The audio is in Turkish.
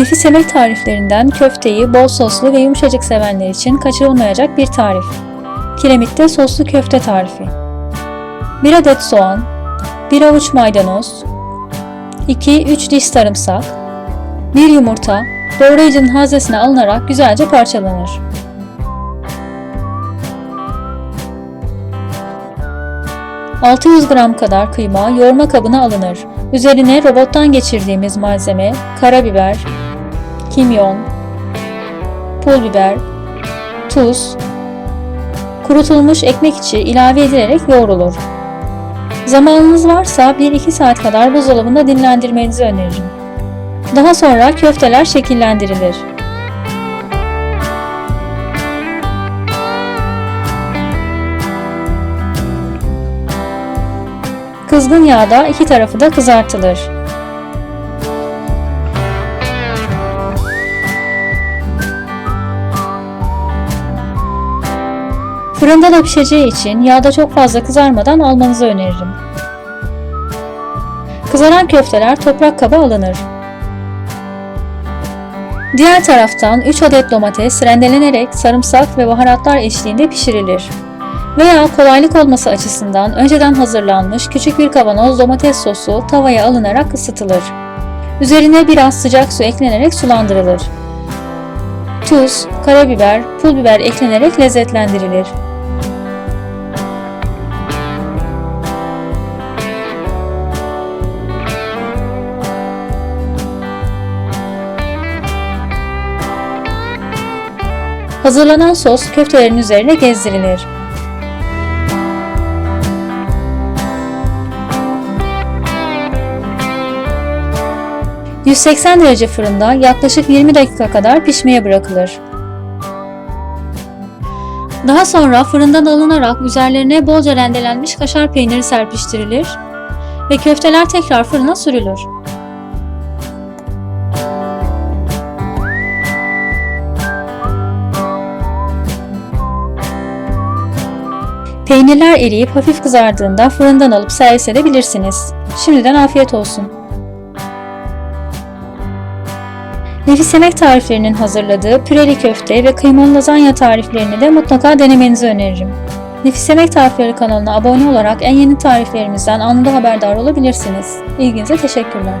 Nefis yemek tariflerinden köfteyi bol soslu ve yumuşacık sevenler için kaçırılmayacak bir tarif. Kiremitte soslu köfte tarifi. 1 adet soğan, 1 avuç maydanoz, 2-3 diş sarımsak, 1 yumurta doğrayıcının haznesine alınarak güzelce parçalanır. ...600 gram kadar kıyma yoğurma kabına alınır. Üzerine robottan geçirdiğimiz malzeme karabiber, kimyon, pul biber, tuz, kurutulmuş ekmek içi ilave edilerek yoğrulur. Zamanınız varsa 1-2 saat kadar buzdolabında dinlendirmenizi öneririm. Daha sonra köfteler şekillendirilir. Kızgın yağda iki tarafı da kızartılır. Fırında da pişeceği için yağda çok fazla kızarmadan almanızı öneririm. Kızaran köfteler toprak kaba alınır. Diğer taraftan 3 adet domates rendelenerek sarımsak ve baharatlar eşliğinde pişirilir. Veya kolaylık olması açısından önceden hazırlanmış küçük bir kavanoz domates sosu tavaya alınarak ısıtılır. Üzerine biraz sıcak su eklenerek sulandırılır. Tuz, karabiber, pul biber eklenerek lezzetlendirilir. Hazırlanan sos köftelerin üzerine gezdirilir. ...180 derece fırında yaklaşık 20 dakika kadar pişmeye bırakılır. Daha sonra fırından alınarak üzerlerine bolca rendelenmiş kaşar peyniri serpiştirilir ve köfteler tekrar fırına sürülür. Peynirler eriyip hafif kızardığında fırından alıp servis edebilirsiniz. Şimdiden afiyet olsun. Nefis yemek tariflerinin hazırladığı püreli köfte ve kıymalı lazanya tariflerini de mutlaka denemenizi öneririm. Nefis Yemek Tarifleri kanalına abone olarak en yeni tariflerimizden anında haberdar olabilirsiniz. İlginize teşekkürler.